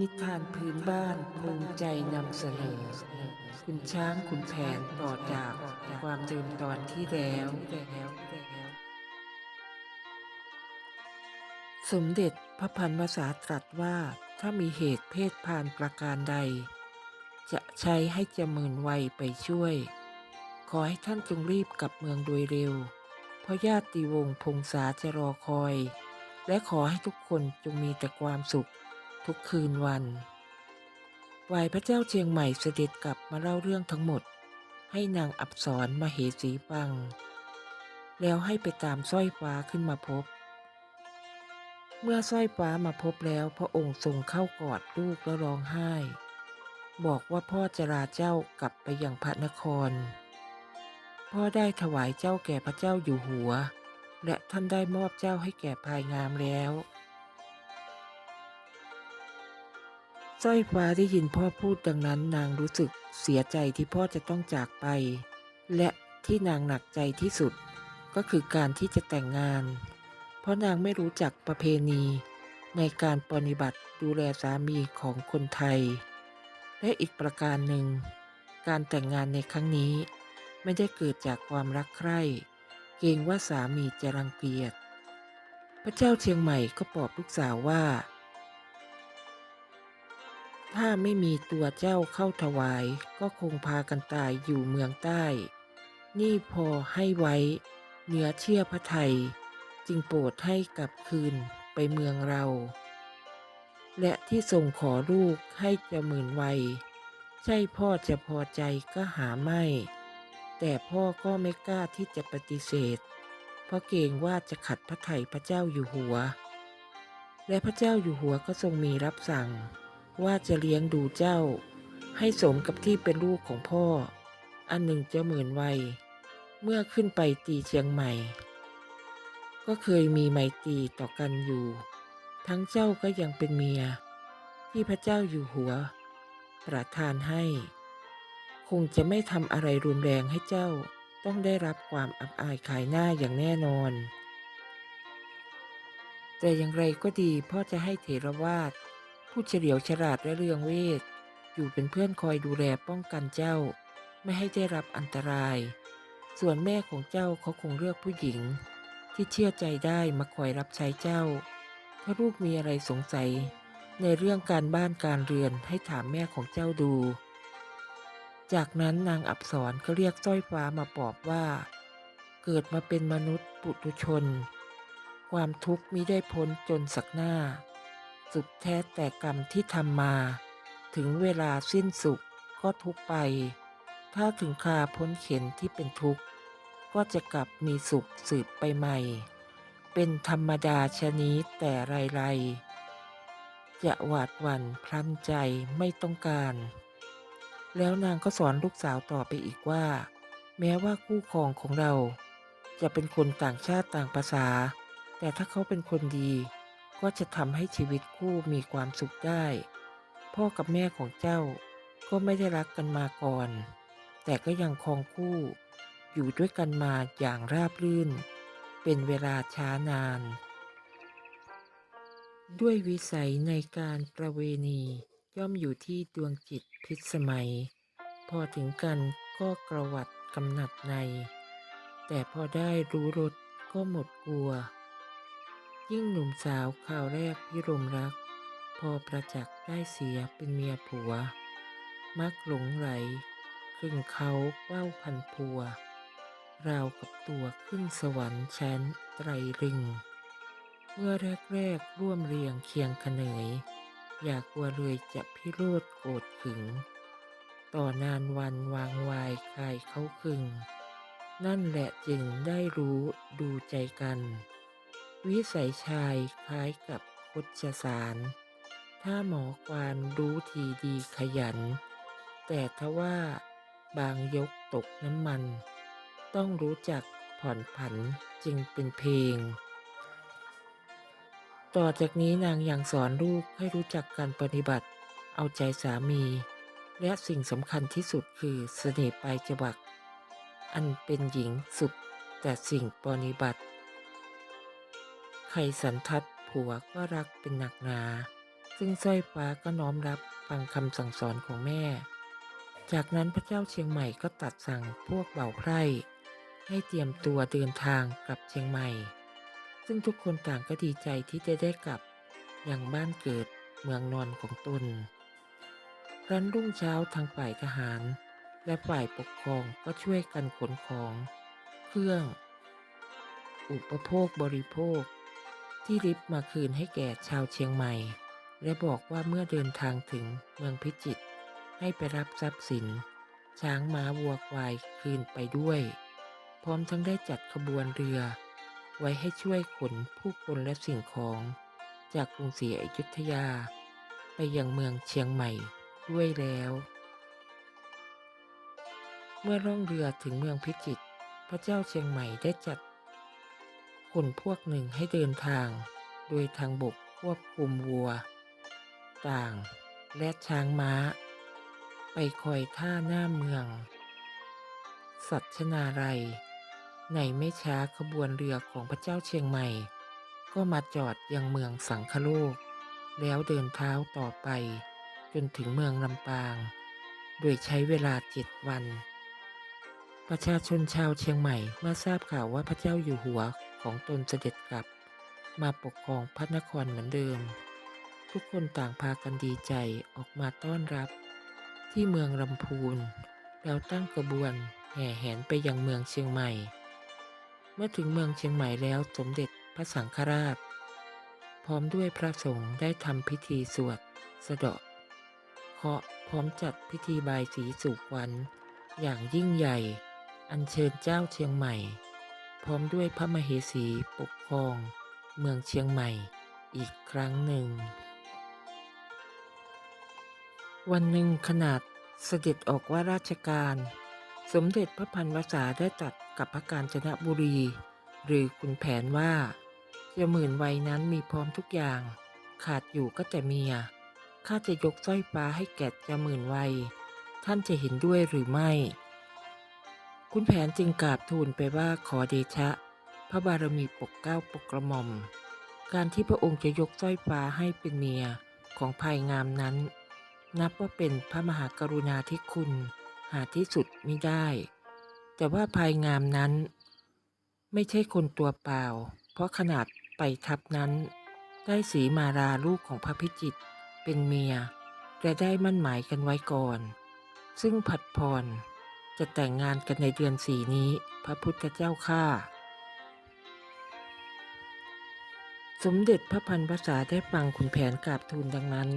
นิทานพื้นบ้านภูมิใจนำเสนอคุณช้างคุณแผนต่อจากความเดิมตอนที่แล้ว สมเด็จพระพันวษาตรัสว่าถ้ามีเหตุเพศพานประการใด จะใช้ให้เจมื่นวัยไปช่วย ขอให้ท่านจงรีบกลับเมืองโดยเร็ว เพราะญาติวงพงษาจะรอคอย และขอให้ทุกคนจงมีแต่ความสุข ทุกคืนวันวายพระเจ้าเชียงใหม่เสด็จกลับมาเล่าเรื่องทั้งหมด ให้นางอับสรมาเหสีฟัง แล้วให้ไปตามสร้อยฟ้าขึ้นมาพบ เมื่อสร้อยฟ้ามาพบแล้วพระองค์ทรงเข้ากอดลูกแล้วร้องไห้ บอกว่าพ่อจะลาเจ้ากลับไปยังพระนคร พ่อได้ถวายเจ้าแก่พระเจ้าอยู่หัว และท่านได้มอบเจ้าให้แก่พายงามแล้ว สร้อยฟ้าได้ยินพ่อพูดดังนั้นนางรู้สึกเสียใจที่พ่อจะต้องจากไป และที่นางหนักใจที่สุด ก็คือการที่จะแต่งงาน เพราะนางไม่รู้จักประเพณี ในการปฏิบัติดูแลสามีของคนไทย และอีกประการหนึ่ง การแต่งงานในครั้งนี้ ไม่ได้เกิดจากความรักใคร่เกรงว่าสามีจะรังเกียจ พระเจ้าเชียงใหม่ก็ปลอบลูกสาวว่า ถ้าไม่มีตัวเจ้าเข้าถวาย ก็คงพากันตายอยู่เมืองใต้ นี่พอให้ไว้เหนือเชื่อพระไทย จึงโปรดให้กลับคืนไปเมืองเรา และที่ส่งขอลูกให้จะหมื่นไวใช่พ่อจะพอใจก็หาไม่ แต่พ่อก็ไม่กล้าที่จะปฏิเสธ เพราะเกรงว่าจะขัดพระไถ่พระเจ้าอยู่หัว และพระเจ้าอยู่หัวก็ทรงมีรับสั่ง ว่าจะเลี้ยงดูเจ้า ให้สมกับที่เป็นลูกของพ่อ อันหนึ่งจะหมื่นวัย เมื่อขึ้นไปตีเชียงใหม่ ก็เคยมีไมตรีต่อกันอยู่ ทั้งเจ้าก็ยังเป็นเมีย ที่พระเจ้าอยู่หัว ประทานให้ คงจะไม่ทำอะไรรุนแรงให้เจ้าต้องได้รับความอับอายขายหน้าอย่างแน่นอน แต่อย่างไรก็ดีพ่อจะให้เถรวาท ผู้เฉลียวฉลาดและเรื่องเวท อยู่เป็นเพื่อนคอยดูแลป้องกันเจ้า ไม่ให้ได้รับอันตราย ส่วนแม่ของเจ้าเขาคงเลือกผู้หญิง ที่เชื่อใจได้มาคอยรับใช้เจ้า ถ้าลูกมีอะไรสงสัย ในเรื่องการบ้านการเรือนให้ถามแม่ของเจ้าดู จากนั้นนางอับสรก็เรียกสร้อยฟ้ามาปอบว่า เกิดมาเป็นมนุษย์ปุถุชน ความทุกข์มิได้พ้นจนสักหน้า สุขแท้แต่กรรมที่ทำมา ถึงเวลาสิ้นสุขก็ทุกไป ถ้าถึงคาพ้นเข็นที่เป็นทุกข์ ก็จะกลับมีสุขสืบไปใหม่ เป็นธรรมดาชนี้แต่ไรไรๆจะหวาดหวั่นพลันใจไม่ต้องการ แล้วนางก็สอนลูกสาวต่อไปอีกว่า แม้ว่าคู่ครองของเรา จะเป็นคนต่างชาติต่างภาษา แต่ถ้าเขาเป็นคนดี ก็จะทำให้ชีวิตคู่มีความสุขได้ พ่อกับแม่ของเจ้าก็ไม่ได้รักกันมาก่อน แต่ก็ยังครองคู่ อยู่ด้วยกันมาอย่างราบรื่น เป็นเวลาช้านาน ด้วยวิสัยในการประเวณีย่อมอยู่ที่ดวงจิตพิสมัย พอถึงกันก็กระวัดกำหนัดใน แต่พอได้รู้รสก็หมดกลัว ยิ่งหนุ่มสาวข่าวแรกพิรมรัก พอประจักษ์ได้เสียเป็นเมียผัว มักหลงไหลครึ่งเขาเป้าพันพัว ราวกับตัวขึ้นสวรรค์ชั้นไตรรึงเมื่อแรกๆร่วมเรียงเคียงขนย อยากกลัวเลยจะพิโรธโกรธขึง ต่อนานวันวางวายคายเขาขึง นั่นแหละจึงได้รู้ดูใจกัน วิสัยชายคล้ายกับคดชสาร ถ้าหมอกวานรู้ทีดีขยัน แต่ทว่าบางยกตกน้ำมัน ต้องรู้จักผ่อนผันจึงเป็นเพลง ต่อจากนี้นางยังสอนลูกให้รู้จักการปฏิบัติ เอาใจสามี และสิ่งสำคัญที่สุดคือเสน่ห์ปลายจวัก อันเป็นหญิงสุดแต่สิ่งปฏิบัติ ครสันทัดผัวก็รักเป็นหนักหนา ซึ่งสร้อยฟ้าก็น้อมรับฟังคำสั่งสอนของแม่ จากนั้นพระเจ้าเชียงใหม่ก็ตัดสั่งพวกเบ่าไพร่ให้เตรียมตัวเดินทางกลับเชียงใหม่ ซึ่งทุกคนต่างก็ดีใจที่จะได้กลับยังบ้านเกิดเมืองนอนของตนรันรุ่งเช้าทางฝ่ายทหาร และฝ่ายปกครองก็ช่วยกันขนของ เครื่อง อุปโภคบริโภค ที่ริบมาคืนให้แก่ชาวเชียงใหม่ และบอกว่าเมื่อเดินทางถึงเมืองพิจิตรให้ไปรับทรัพย์สิน ช้างม้าวัวควายคืนไปด้วย พร้อมทั้งได้จัดขบวนเรือ ไว้ให้ช่วยขนผู้คนและสิ่งของ จากกรุงศรีอยุธยา ไปยังเมืองเชียงใหม่ด้วยแล้ว เมื่อร่องเรือถึงเมืองพิจิตรพระเจ้าเชียงใหม่ได้จัด คนพวกหนึ่งให้เดินทาง โดยทางบกควบคุมวัว ต่าง และช้างม้า ไปคอยท่าหน้าเมือง สัชนาลัยในไม่ช้าขบวนเรือของพระเจ้าเชียงใหม่ ก็มาจอดยังเมืองสังคโลก แล้วเดินเท้าต่อไป จนถึงเมืองลำปาง โดยใช้เวลาเจ็ดวัน ประชาชนชาวเชียงใหม่เมื่อทราบข่าวว่าพระเจ้าอยู่หัว ของตนเสด็จกลับ มาปกครองพระนครเหมือนเดิม ทุกคนต่างพากันดีใจออกมาต้อนรับ ที่เมืองลำพูนแล้วตั้งกระบวนแห่แหนไปยังเมืองเชียงใหม่ เมื่อถึงเมืองเชียงใหม่แล้วสมเด็จพระสังฆราช พร้อมด้วยพระสงฆ์ได้ทำพิธีสวด สะเดาะเคาะพร้อมจัดพิธีบายสีสู่ขวัญอย่างยิ่งใหญ่ อัญเชิญเจ้าเชียงใหม่ พร้อมด้วยพระมเหสีปกครอง เมืองเชียงใหม่อีกครั้งหนึ่ง วันหนึ่งขนาดเสด็จออกว่าราชการ สมเด็จพระพันวษาได้ตรัสกับพระการจนบุรี หรือคุณแผนว่าเจ้าหมื่นวัยนั้นมีพร้อมทุกอย่าง ขาดอยู่ก็แต่เมียข้าจะยกสร้อยฟ้าให้แก่เจ้าหมื่นวัยท่านจะเห็นด้วยหรือไม่ คุณแผนจึงกราบทูลไปว่าขอเดชะ พระบารมีปกเกล้าปกกระหม่อม การที่พระองค์จะยกสร้อยฟ้าให้เป็นเมียของภายงามนั้น นับว่าเป็นพระมหากรุณาธิคุณหาที่สุดมิได้ แต่ว่าภายงามนั้น ไม่ใช่คนตัวเปล่า เพราะขนาดไปทับนั้น ได้สีมาราลูกของพระพิจิตรเป็นเมียและได้มั่นหมายกันไว้ก่อน ซึ่งผัดพร จะแต่งงานกันในเดือนสี่นี้ พระพุทธเจ้าข้าสมเด็จพระพันวษาได้ฟังขุนแผนกราบทูลดังนั้น